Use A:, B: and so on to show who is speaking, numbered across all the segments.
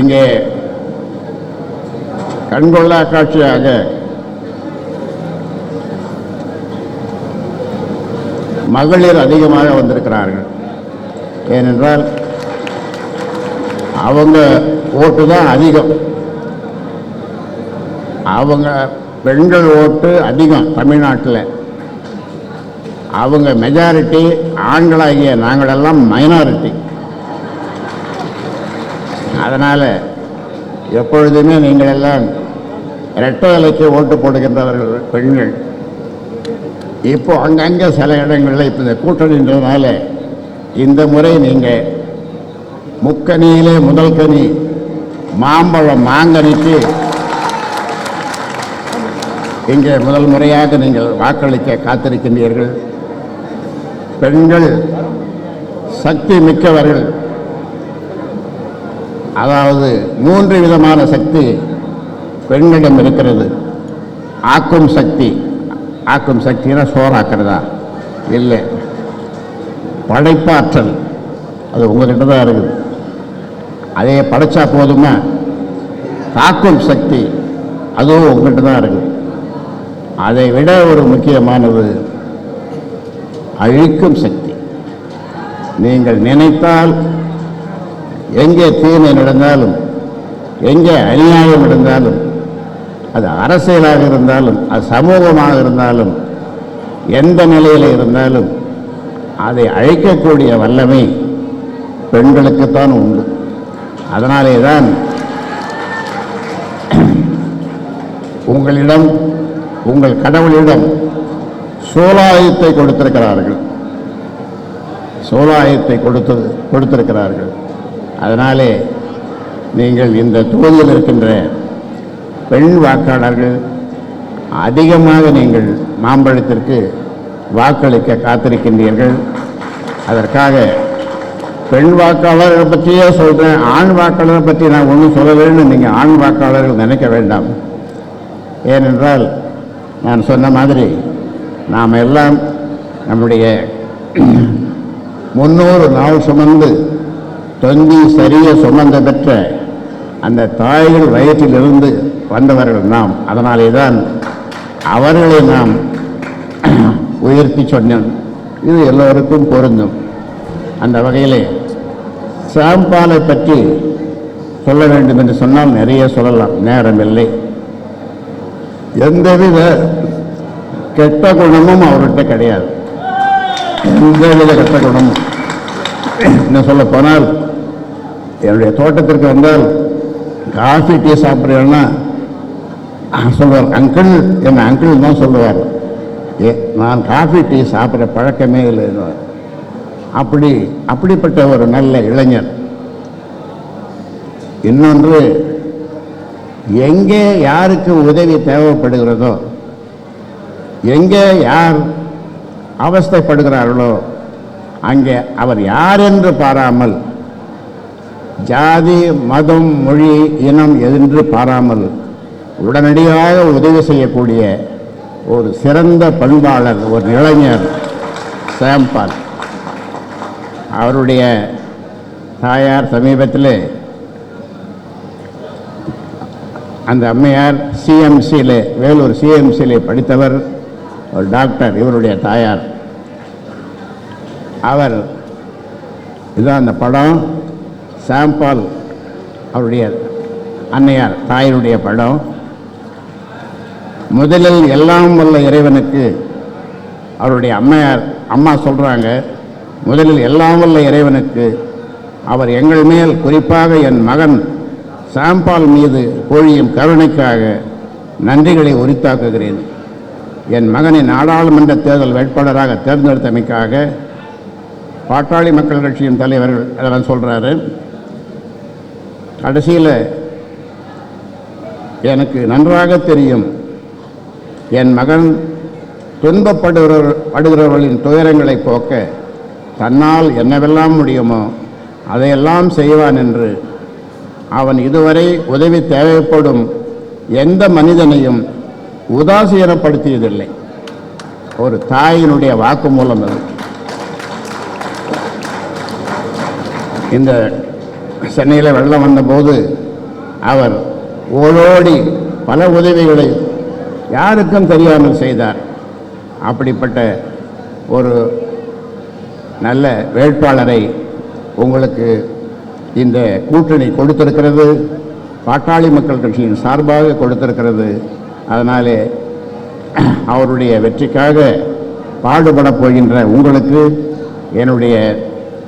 A: இங்கே கண்கொள்ளா காட்சியாக மகளிர் அதிகமாக வந்திருக்கிறார்கள். ஏனென்றால் அவங்க ஓட்டு தான் அதிகம். அவங்க பெண்கள் ஓட்டு அதிகம் தமிழ்நாட்டில். அவங்க மெஜாரிட்டி ஆண்களாகிய நாங்களெல்லாம் மைனாரிட்டி அதனால் எப்பொழுதுமே நீங்கள் எல்லாம் இரட்டை இலைக்கு ஓட்டு போடுகின்றவர்கள் பெண்கள். இப்போ அங்கங்கே சில இடங்களில் இப்போ இந்த கூட்டணின்றதுனால இந்த முறை நீங்கள் முக்கனியிலே முதல் கனி மாம்பழம் மாங்கனிக்கு இங்கே முதல் முறையாக நீங்கள் வாக்களிக்க காத்திருக்கின்றீர்கள். பெண்கள் சக்தி மிக்கவர்கள். அதாவது மூன்று விதமான சக்தி பெண்களிடம் இருக்கிறது. ஆக்கும் சக்தி. ஆக்கும் சக்தினா சோறாக்குறதா? இல்லை. படைப்பாற்றல். அது உங்ககிட்ட தான் இருக்குது. அதே படைச்சா போதுமா? காக்கும் சக்தி. அதுவும் உங்ககிட்ட தான் இருக்குது. அதை விட ஒரு முக்கியமானது அழிக்கும் சக்தி. நீங்கள் நினைத்தால் எங்கே தீமை நடந்தாலும் எங்கே அநியாயம் நடந்தாலும் அது அரசியலாக இருந்தாலும் அது சமூகமாக இருந்தாலும் எந்த நிலையில் இருந்தாலும் அதை அழைக்கக்கூடிய வல்லமை பெண்களுக்குத்தான் உண்டு. அதனாலே தான் உங்களிடம் உங்கள் கடவுளிடம் சோலாயத்தை கொடுத்திருக்கிறார்கள். சோலாயத்தை கொடுத்து கொடுத்திருக்கிறார்கள். அதனாலே நீங்கள் இந்த தொகுதியில் இருக்கின்ற பெண் வாக்காளர்கள் அதிகமாக நீங்கள் மாம்பழத்திற்கு வாக்களிக்க காத்திருக்கின்றீர்கள். அதற்காக பெண் வாக்காளர்களை பற்றியே சொல்கிறேன் ஆண் வாக்காளரை பற்றி நான் ஒன்றும் சொல்லலைன்னு நீங்கள் ஆண் வாக்காளர்கள் நினைக்க வேண்டாம். ஏனென்றால் நான் சொன்ன மாதிரி நாம் எல்லாம் நம்முடைய முன்னூறு நாள் சுமந்து தொந்தி சரிய சுமந்த பெற்ற அந்த தாய்கள் வயிற்றிலிருந்து வந்தவர்கள் நாம். அதனாலே தான் அவர்களை நாம் உயர்த்தி சொன்னோம். இது எல்லோருக்கும் பொருந்தும். அந்த வகையிலே சாம்பாலை பற்றி சொல்ல வேண்டும் என்று சொன்னால் நிறைய சொல்லலாம். நேரமில்லை. எந்தவித கெட்ட குணமும் அவர்கிட்ட கிடையாது. எந்தவித கெட்ட குணமும். என்ன சொல்ல போனால் என்னுடைய தோட்டத்திற்கு வந்தால் காஃபி டீ சாப்பிட்றேன்னா சொல்லுவார் அங்கிள் என் அங்கிள் தான் சொல்லுவார். ஏ நான் காஃபி டீ சாப்பிட்ற பழக்கமே இல்லை அப்படி அப்படிப்பட்ட ஒரு நல்ல இளைஞர். இன்னொன்று எங்கே யாருக்கு உதவி தேவைப்படுகிறதோ எங்கே யார் அவஸ்தைப்படுகிறார்களோ அங்கே அவர் யார் என்று பாராமல் ஜாதி மதம் மொழி இனம் என்று பாராமல் உடனடியாக உதவி செய்யக்கூடிய ஒரு சிறந்த பண்பாளர் ஒரு இளைஞர் சாம்பால் அவருடைய தாயார் சமீபத்தில் அந்த அம்மையார் சிஎம்சியில் வேலூர் சிஎம்சியில் படித்தவர் ஒரு டாக்டர் இவருடைய தாயார். அவர் இதுதான் அந்த படம். சாம்பால் அவருடைய அன்னையார் தாயினுடைய படம். முதலில் எல்லாம் வல்ல இறைவனுக்கு அவருடைய அம்மையார் அம்மா சொல்கிறாங்க முதலில் எல்லாம் வல்ல இறைவனுக்கு அவர் எங்கள் மேல் குறிப்பாக என் மகன் சாம்பால் மீது கோழியும் கருணைக்காக நன்றிகளை உரித்தாக்குகிறேன். என் மகனை நாடாளுமன்ற தேர்தல் வேட்பாளராக தேர்ந்தெடுத்தமைக்காக பாட்டாளி மக்கள் கட்சியின் தலைவர்கள் அதெல்லாம் சொல்கிறாரு கடைசியில் எனக்கு நன்றாக தெரியும் என் மகன் துன்பப்படுகிற படுகிறவர்களின் துயரங்களை போக்க தன்னால் என்னவெல்லாம் முடியுமோ அதையெல்லாம் செய்வான் என்று அவன் இதுவரை உதவி தேவைப்படும் எந்த மனிதனையும் உதாசீனப்படுத்தியதில்லை. ஒரு தாயினுடைய வாக்கு மூலம் இந்த சென்னையில் வெள்ளம் வந்தபோது அவர் ஓடோடி பல உதவிகளை யாருக்கும் தெரியாமல் செய்தார். அப்படிப்பட்ட ஒரு நல்ல வேட்பாளரை உங்களுக்கு இந்த கூட்டணி கொடுத்திருக்கிறது. பாட்டாளி மக்கள் கட்சியின் சார்பாக கொடுத்திருக்கிறது. அதனாலே அவருடைய வெற்றிக்காக பாடுபடப் போகின்ற உங்களுக்கு என்னுடைய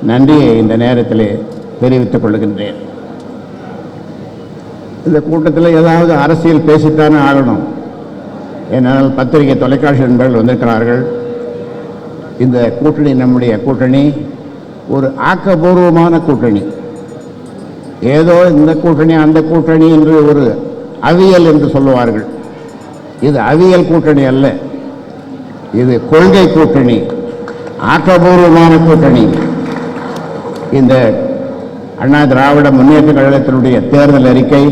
A: நன்றியை இந்த நேரத்தில் தெரிவித்துக் கொள்கின்றேன் இந்த கூட்டத்தில் ஏதாவது அரசியல் பேசித்தானே ஆகணும். ஏனால் பத்திரிகை தொலைக்காட்சி நண்பர்கள் வந்திருக்கிறார்கள். இந்த கூட்டணி நம்முடைய கூட்டணி ஒரு ஆக்கபூர்வமான கூட்டணி. ஏதோ இந்த கூட்டணி அந்த கூட்டணி என்று ஒரு அவியல் என்று சொல்லுவார்கள். இது அவியல் கூட்டணி அல்ல. இது கொள்கை கூட்டணி ஆக்கபூர்வமான கூட்டணி. இந்த அண்ணா திராவிட முன்னேற்ற கழகத்தினுடைய தேர்தல் அறிக்கை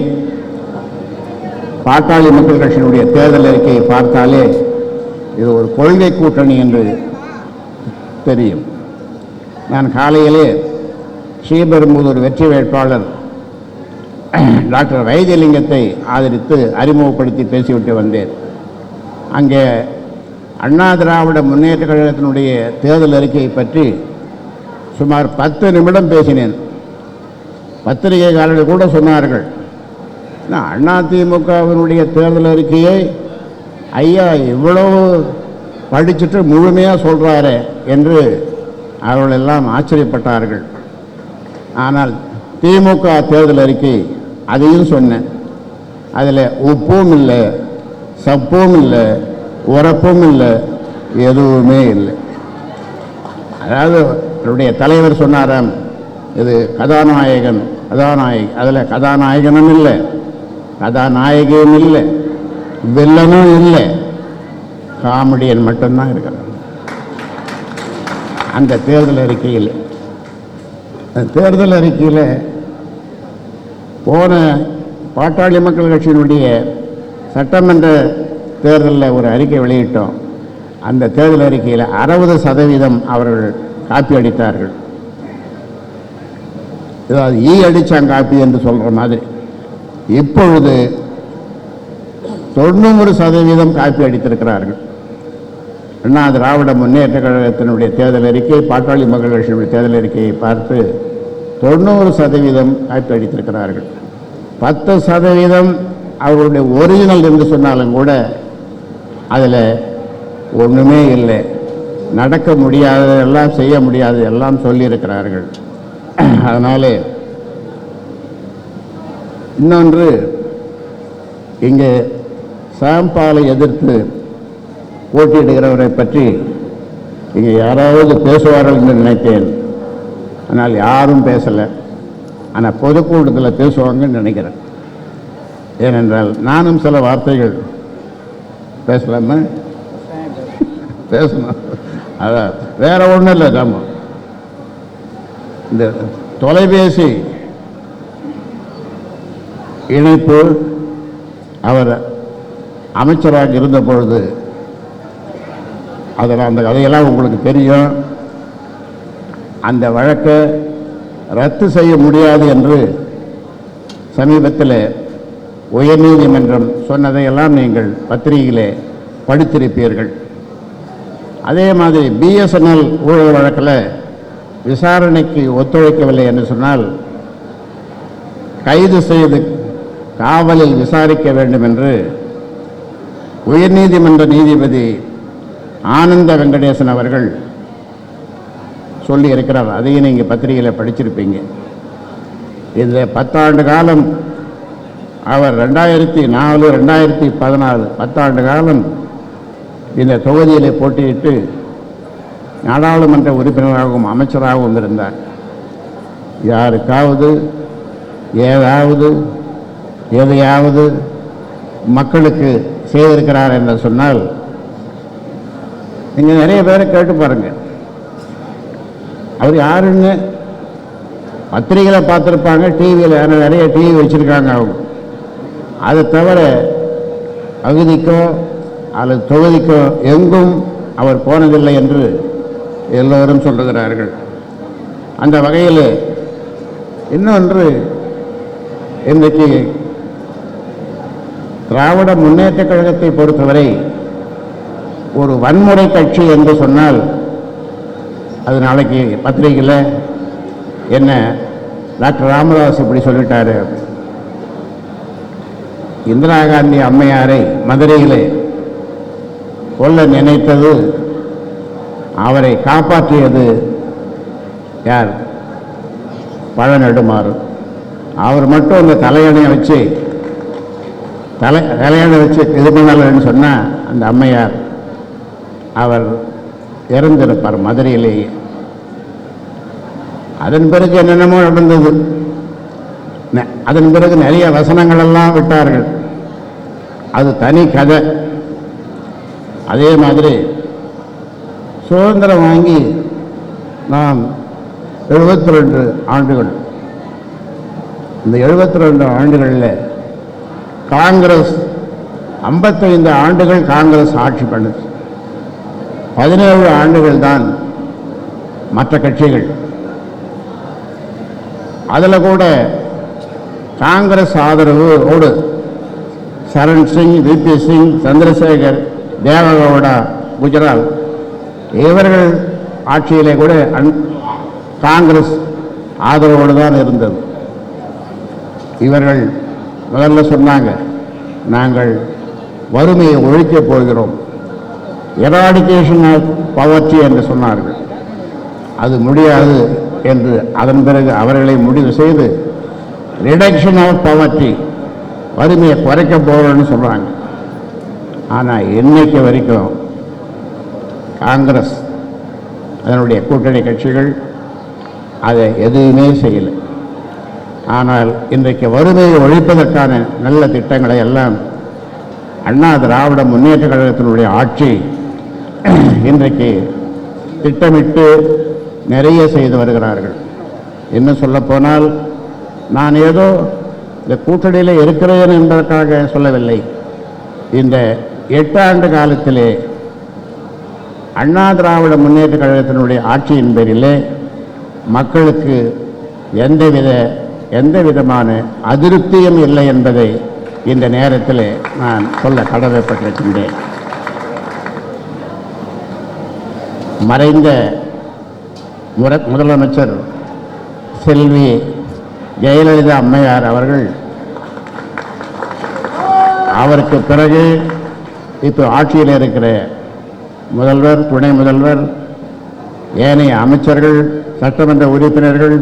A: பாட்டாளி மக்கள் கட்சியினுடைய தேர்தல் அறிக்கையை பார்த்தாலே இது ஒரு கொள்கை கூட்டணி என்று தெரியும். நான் காலையிலே ஸ்ரீபெரும்புதூர் வெற்றி வேட்பாளர் டாக்டர் வைத்தியலிங்கத்தை ஆதரித்து அறிமுகப்படுத்தி பேசிவிட்டு வந்தேன். அங்கே அண்ணா திராவிட முன்னேற்ற கழகத்தினுடைய தேர்தல் அறிக்கையை பற்றி சுமார் பத்து நிமிடம் பேசினேன். பத்திரிகைக்காரர்கள் கூட சொன்னார்கள். அண்ணா திமுகவினுடைய தேர்தல் அறிக்கையை ஐயா இவ்வளவு படிச்சுட்டு முழுமையாக சொல்கிறாரே என்று அவர்கள் எல்லாம் ஆச்சரியப்பட்டார்கள். ஆனால் திமுக தேர்தல் அறிக்கை அதையும் சொன்னேன். அதில் உப்பும் இல்லை சப்பும் இல்லை உரப்பும் இல்லை எதுவுமே இல்லை. அதாவது என்னுடைய தலைவர் சொன்னாராம் இது கதாநாயகன் கதாநாயகி அதில் கதாநாயகனும் இல்லை கதாநாயகியும் இல்லை வில்லனும் இல்லை. காமெடியன் மட்டும்தான் இருக்கிறான். அந்த தேர்தல் அறிக்கையில் தேர்தல் அறிக்கையில் போன பாட்டாளி மக்கள் கட்சியினுடைய சட்டமன்ற தேர்தலில் ஒரு அறிக்கை வெளியிட்டோம். அந்த தேர்தல் அறிக்கையில் அறுபது சதவீதம் அவர்கள் காப்பி அடித்தார்கள். ஏதாவது ஈ அடித்தான் காப்பி என்று சொல்கிற மாதிரி. இப்பொழுது தொண்ணூறு சதவீதம் காப்பி அடித்திருக்கிறார்கள். அண்ணா திராவிட முன்னேற்ற கழகத்தினுடைய தேர்தல் அறிக்கை பாட்டாளி மக்கள் கட்சியினுடைய தேர்தல் அறிக்கையை பார்த்து தொண்ணூறு சதவீதம் காப்பி அடித்திருக்கிறார்கள். பத்து சதவீதம் அவர்களுடைய ஒரிஜினல் என்று சொன்னாலும் கூட அதில் ஒன்றுமே இல்லை. நடக்க முடியாததெல்லாம் செய்ய முடியாது எல்லாம் சொல்லியிருக்கிறார்கள். அதனாலே இன்னொன்று இங்கே சாம்பாலை எதிர்த்து போட்டியிடுகிறவரை பற்றி இங்கே யாராவது பேசுவார்கள் என்று நினைத்தேன். ஆனால் யாரும் பேசலை. ஆனால் பொதுக்கூட்டத்தில் பேசுவாங்கன்னு நினைக்கிறேன். ஏனென்றால் நானும் சில வார்த்தைகள் பேசலாமா? பேசணும். அதான் வேற ஒன்றும் இல்லை நம்ம இந்த தொலைபேசி இணைப்பு அவர் அமைச்சராக இருந்த பொழுது அதில் அந்த கதையெல்லாம் உங்களுக்கு தெரியும். அந்த வழக்கை ரத்து செய்ய முடியாது என்று சமீபத்தில் உயர்நீதிமன்றம் சொன்னதையெல்லாம் நீங்கள் பத்திரிகையிலே படித்திருப்பீர்கள். அதே மாதிரி பிஎஸ்என்எல் ஊழல் வழக்கில் விசாரணைக்கு ஒத்துழைக்கவில்லை என்று சொன்னால் கைது செய்து காவலில் விசாரிக்க வேண்டும் என்று உயர்நீதிமன்ற நீதிபதி ஆனந்த வெங்கடேசன் அவர்கள் சொல்லி இருக்கிறார் அதையும் நீங்கள் பத்திரிகையில் படிச்சிருப்பீங்க. இதில் பத்தாண்டு காலம் அவர் ரெண்டாயிரத்தி நாலு ரெண்டாயிரத்தி பதினாலு பத்தாண்டு காலம் இந்த தொகுதியில் போட்டியிட்டு நாடாளுமன்ற உறுப்பினராகவும் அமைச்சராகவும் இருந்தார் யாருக்காவது ஏதாவது எதையாவது மக்களுக்கு செய்திருக்கிறார் என்று சொன்னால் நீங்கள் நிறைய பேரை கேட்டு பாருங்கள் அவர் யாருன்னு பத்திரிகையில் பார்த்துருப்பாங்க டிவியில் நிறைய டிவி வச்சுருக்காங்க அவங்க. அதை தவிர பகுதிக்கோ அல்லது தொகுதிக்கோ எங்கும் அவர் போனதில்லை என்று எல்லோரும் சொல்லுகிறார்கள். அந்த வகையில் இன்னொன்று இன்றைக்கு திராவிட முன்னேற்றக் கழகத்தை பொறுத்தவரை ஒரு வன்முறை கட்சி என்று சொன்னால் அது நாளைக்கு பத்திரிகையில் என்ன டாக்டர் ராமதாஸ் இப்படி சொல்லிட்டாரு. இந்திரா காந்தி அம்மையாரை மதுரையில் கொல்ல நினைத்தது அவரை காப்பாற்றியது யார்? பழநெடுமாறு. அவர் மட்டும் இந்த தலையணையை வச்சு தலை தலையணை வச்சு இது பண்ணலன்னு சொன்னால் அந்த அம்மையார் அவர் இறந்திருப்பார் மதுரையிலேயே. அதன் பிறகு என்னென்னமோ நடந்தது. அதன் பிறகு நிறைய வசனங்கள் எல்லாம் விட்டார்கள். அது தனி கதை. அதே மாதிரி சுதந்திரம் வாங்கி நாம் எழுபத்தி ரெண்டு ஆண்டுகள் இந்த எழுபத்தி ரெண்டு ஆண்டுகளில் காங்கிரஸ் ஐம்பத்தைந்து ஆண்டுகள் காங்கிரஸ் ஆட்சி பண்ணுச்சு. பதினேழு ஆண்டுகள் தான் மற்ற கட்சிகள். அதில் கூட காங்கிரஸ் ஆதரவோடு சரண் சிங் விபி சிங் சந்திரசேகர் தேவகவுடா குஜராத் இவர்கள் ஆட்சியிலே கூட அன்- காங்கிரஸ் ஆதரவோடு தான் இருந்தது. இவர்கள் முதல்ல சொன்னாங்க நாங்கள் வறுமையை ஒழிக்கப் போகிறோம். எராடிகேஷன் ஆஃப் பவர்ட்டி என்று சொன்னார்கள். அது முடியாது என்று அதன் பிறகு அவர்களை முடிவு செய்து ரிடக்ஷன் ஆஃப் பவர்ட்டி வறுமையை குறைக்க போகிறோன்னு சொல்கிறாங்க ஆனால் இன்னைக்கு வரைக்கும் காங்கிரஸ் அதனுடைய கூட்டணி கட்சிகள் அதை எதுவுமே செய்யலை. ஆனால் இன்றைக்கு வறுமையை ஒழிப்பதற்கான நல்ல திட்டங்களை எல்லாம் அண்ணா திராவிட முன்னேற்ற கழகத்தினுடைய ஆட்சி இன்றைக்கு திட்டமிட்டு நிறைய செய்து வருகிறார்கள். என்ன சொல்லப்போனால் நான் ஏதோ இந்த கூட்டணியில் இருக்கிறேன் என்பதற்காக சொல்லவில்லை. இந்த எட்டு ஆண்டு காலத்திலே அண்ணா திராவிட முன்னேற்ற கழகத்தினுடைய ஆட்சியின் பேரிலே மக்களுக்கு எந்தவித எந்த விதமான அதிருப்தியும் இல்லை என்பதை இந்த நேரத்தில் நான் சொல்ல கடமைப்பட்டிருக்கின்றேன். மறைந்த முர முதலமைச்சர் செல்வி ஜெயலலிதா அம்மையார் அவர்கள் அவருக்கு பிறகு இப்போ ஆட்சியில் இருக்கிற முதல்வர் துணை முதல்வர் ஏனைய அமைச்சர்கள் சட்டமன்ற உறுப்பினர்கள்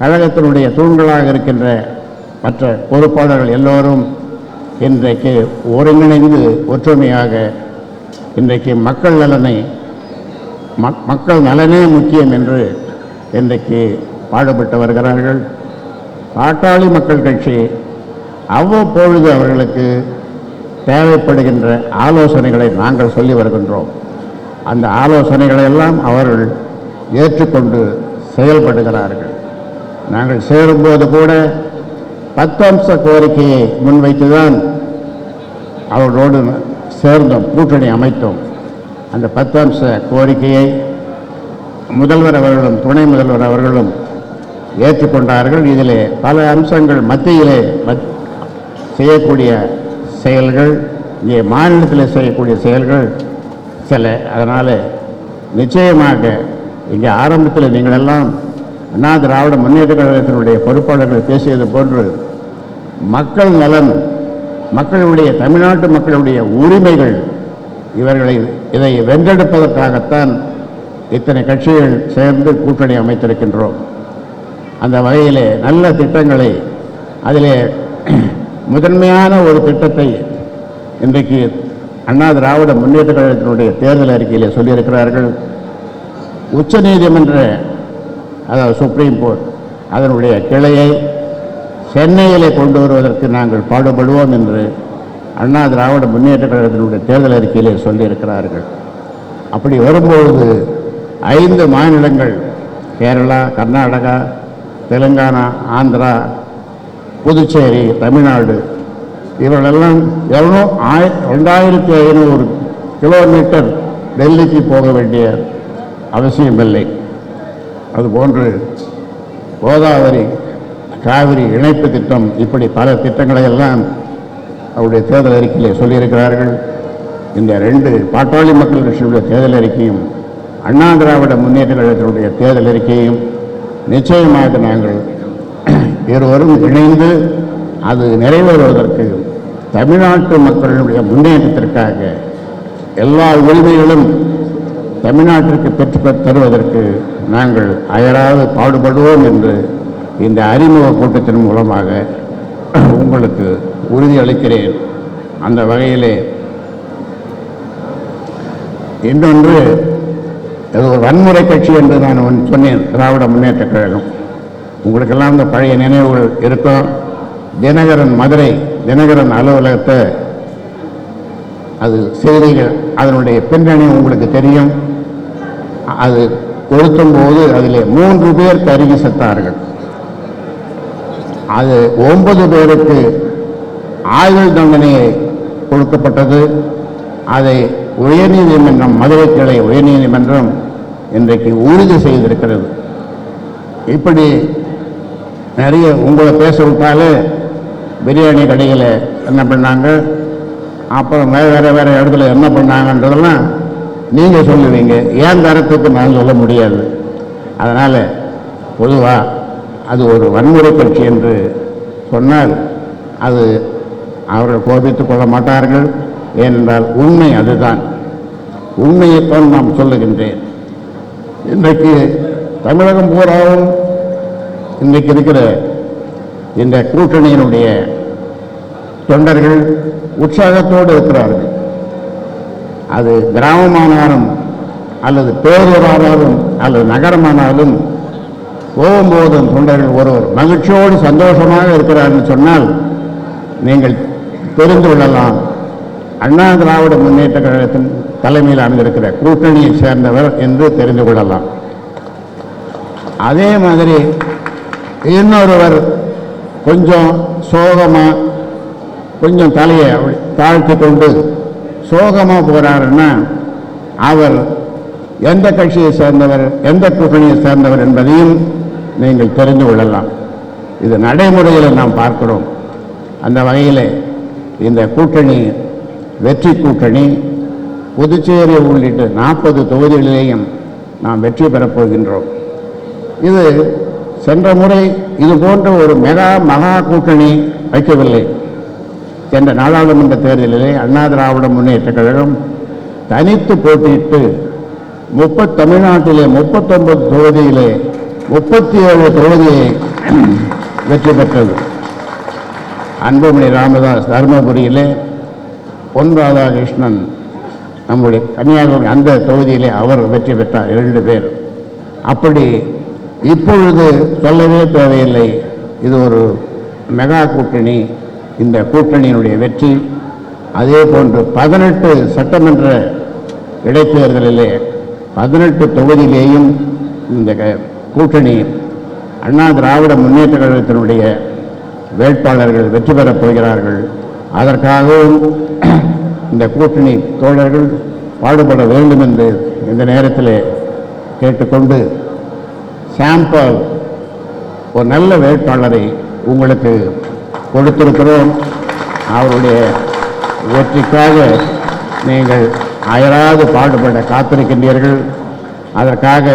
A: கழகத்தினுடைய தூண்களாக இருக்கின்ற மற்ற பொறுப்பாளர்கள் எல்லோரும் இன்றைக்கு ஒருங்கிணைந்து ஒற்றுமையாக இன்றைக்கு மக்கள் நலனை மக்- மக்கள் நலனே முக்கியம் என்று இன்றைக்கு பாடுபட்டு வருகிறார்கள். பாட்டாளி மக்கள் கட்சி அவ்வப்பொழுது அவர்களுக்கு தேவைப்படுகின்ற ஆலோசனைகளை நாங்கள் சொல்லி வருகின்றோம். அந்த ஆலோசனைகளை எல்லாம் அவர்கள் ஏற்றுக்கொண்டு செயல்படுகிறார்கள். நாங்கள் சேரும்போது கூட பத்து அம்ச கோரிக்கையை முன்வைத்துதான் அவர்களோடு சேர்ந்தோம் கூட்டணி அமைத்தோம். அந்த பத்து அம்ச கோரிக்கையை முதல்வர் அவர்களும் துணை முதல்வர் அவர்களும் ஏற்றுக்கொண்டார்கள். இதிலே பல அம்சங்கள் மத்தியிலே செய்யக்கூடிய செயல்கள் இங்கே மாநிலத்தில் செய்யக்கூடிய செயல்கள் சில. அதனால் நிச்சயமாக இங்கே ஆரம்பத்தில் நீங்களெல்லாம் அண்ணா திராவிட முன்னேற்ற கழகத்தினுடைய பொறுப்பாளர்கள் பேசியது போன்று மக்கள் நலன் மக்களுடைய தமிழ்நாட்டு மக்களுடைய உரிமைகள் இவர்களை இதை வென்றெடுப்பதற்காகத்தான் இத்தனை கட்சிகள் சேர்ந்து கூட்டணி அமைத்திருக்கின்றோம். அந்த வகையிலே நல்ல திட்டங்களை அதிலே முதன்மையான ஒரு திட்டத்தை இன்றைக்கு அண்ணா திராவிட முன்னேற்ற கழகத்தினுடைய தேர்தல் அறிக்கையிலே சொல்லியிருக்கிறார்கள். உச்சநீதிமன்ற அதாவது சுப்ரீம் கோர்ட் அதனுடைய கிளையை சென்னையிலே கொண்டு வருவதற்கு நாங்கள் பாடுபடுவோம் என்று அண்ணா திராவிட முன்னேற்ற கழகத்தினுடைய தேர்தல் அறிக்கையிலே சொல்லியிருக்கிறார்கள். அப்படி வரும்பொழுது ஐந்து மாநிலங்கள் கேரளா கர்நாடகா தெலுங்கானா ஆந்திரா புதுச்சேரி தமிழ்நாடு இவர்களெல்லாம் எவ்வளோ ஆய் ரெண்டாயிரத்தி ஐநூறு கிலோமீட்டர் டெல்லிக்கு போக வேண்டிய அவசியமில்லை. அதுபோன்று கோதாவரி காவிரி இணைப்பு திட்டம் இப்படி பல திட்டங்களை எல்லாம் அவருடைய தேர்தல் அறிக்கையிலே சொல்லியிருக்கிறார்கள். இந்த ரெண்டு பாட்டாளி மக்கள் கட்சியுடைய தேர்தல் அறிக்கையும் அண்ணா திராவிட முன்னேற்ற கழகத்தினுடைய தேர்தல் அறிக்கையும் நிச்சயமாக நாங்கள் இருவரும் இணைந்து அது நிறைவேறுவதற்கு தமிழ்நாட்டு மக்களுடைய முன்னேற்றத்திற்காக எல்லா உரிமைகளும் தமிழ்நாட்டிற்கு பெற்று தருவதற்கு நாங்கள் அயராது பாடுபடுவோம் என்று இந்த அறிமுக கூட்டத்தின் மூலமாக உங்களுக்கு உறுதியளிக்கிறேன் அந்த வகையிலே இன்னொன்று இது ஒரு வன்முறை கட்சி என்று நான் ஒன்று சொன்னேன் திராவிட முன்னேற்ற கழகம். உங்களுக்கெல்லாம் இந்த பழைய நினைவுகள் இருக்கும். தினகரன் மதுரை தினகரன் அலுவலகத்தை அது செய்திகள் அதனுடைய பின்னணி உங்களுக்கு தெரியும். அது கொளுத்தும் போது அதில் மூன்று பேர் கருகி செத்தார்கள். அது ஒன்பது பேருக்கு ஆயுள் தண்டனையை கொடுக்கப்பட்டது. அதை உயர்நீதிமன்றம் மதுரை கிளை உயர்நீதிமன்றம் இன்றைக்கு உறுதி செய்திருக்கிறது. இப்படி நிறைய உங்களை பேச விட்டாலே பிரியாணி கடையில் என்ன பண்ணாங்க? அப்புறம் வேறு வேறு வேறு இடத்துல என்ன பண்ணாங்கன்றதெல்லாம் நீங்கள் சொல்லுவீங்க. ஏன் தரத்துக்கு நான் சொல்ல முடியாது. அதனால் பொதுவாக அது ஒரு வன்முறை கட்சி என்று சொன்னால் அது அவர்கள் கோபித்துக் கொள்ள மாட்டார்கள். ஏனென்றால் உண்மை அதுதான். உண்மையைத்தான் நாம் சொல்லுகின்றேன். இன்றைக்கு தமிழகம் பூராவும் இன்றைக்கு இருக்கிற இந்த கூட்டணியினுடைய தொண்டர்கள் உற்சாகத்தோடு இருக்கிறார்கள். அது கிராமமானாலும் அல்லது பேரூரானாலும் அல்லது நகரமானாலும் போகும்போதும் தொண்டர்கள் ஒருவர் மகிழ்ச்சியோடு சந்தோஷமாக இருக்கிறார்கள் சொன்னால் நீங்கள் தெரிந்து கொள்ளலாம். அண்ணா திராவிட முன்னேற்ற கழகத்தின் தலைமையில் அமைந்திருக்கிற கூட்டணியை சேர்ந்தவர் என்று தெரிந்து கொள்ளலாம். அதே மாதிரி இன்னொருவர் கொஞ்சம் சோகமாக கொஞ்சம் தலையை அப்படி தாழ்த்தி கொண்டு சோகமாக போகிறாருன்னா அவர் எந்த கட்சியை சேர்ந்தவர் எந்த கூட்டணியை சேர்ந்தவர் என்பதையும் நீங்கள் தெரிந்து கொள்ளலாம். இது நடைமுறையில் நாம் பார்க்கிறோம். அந்த வகையில் இந்த கூட்டணி வெற்றி கூட்டணி புதுச்சேரி உள்ளிட்ட நாற்பது தொகுதிகளிலேயும் நாம் வெற்றி பெறப் போகின்றோம். இது சென்ற முறை இது போன்ற ஒரு மெகா மகா கூட்டணி வைக்கவில்லை. சென்ற நாடாளுமன்ற தேர்தலிலே அண்ணா திராவிட முன்னேற்ற கழகம் தனித்து போட்டியிட்டு முப்பத் தமிழ்நாட்டிலே முப்பத்தொன்பது தொகுதியிலே முப்பத்தி ஏழு தொகுதியை வெற்றி பெற்றது. அன்புமணி ராமதாஸ் தருமபுரியிலே பொன் ராதாகிருஷ்ணன் நம்முடைய கன்னியாகுமரி அந்த தொகுதியிலே அவர் வெற்றி பெற்றார் இரண்டு பேர். அப்படி இப்பொழுது சொல்லவே தேவையில்லை. இது ஒரு மெகா கூட்டணி. இந்த கூட்டணியினுடைய வெற்றி. அதே போன்று பதினெட்டு சட்டமன்ற இடைத்தேர்தலிலே பதினெட்டு தொகுதியிலேயும் இந்த கூட்டணி அண்ணா திராவிட முன்னேற்ற கழகத்தினுடைய வேட்பாளர்கள் வெற்றி பெறப் போகிறார்கள். அதற்காகவும் இந்த கூட்டணி தோழர்கள் பாடுபட வேண்டும் என்று இந்த நேரத்தில் கேட்டுக்கொண்டு சாம்பிள் ஒரு நல்ல வேட்பாளரை உங்களுக்கு கொடுத்திருக்கிறோம். அவருடைய வெற்றிக்காக நீங்கள் அயராது பாடுபட காத்திருக்கின்றீர்கள். அதற்காக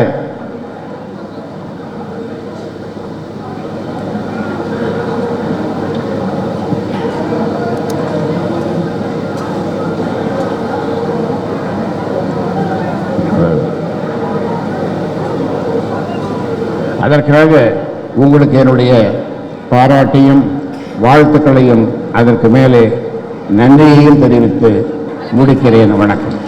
A: அதற்காக உங்களுக்கு என்னுடைய பாராட்டையும் வாழ்த்துக்களையும் அதற்கு மேலே நன்றியையும் தெரிவித்து முடிக்கிறேன். வணக்கம்.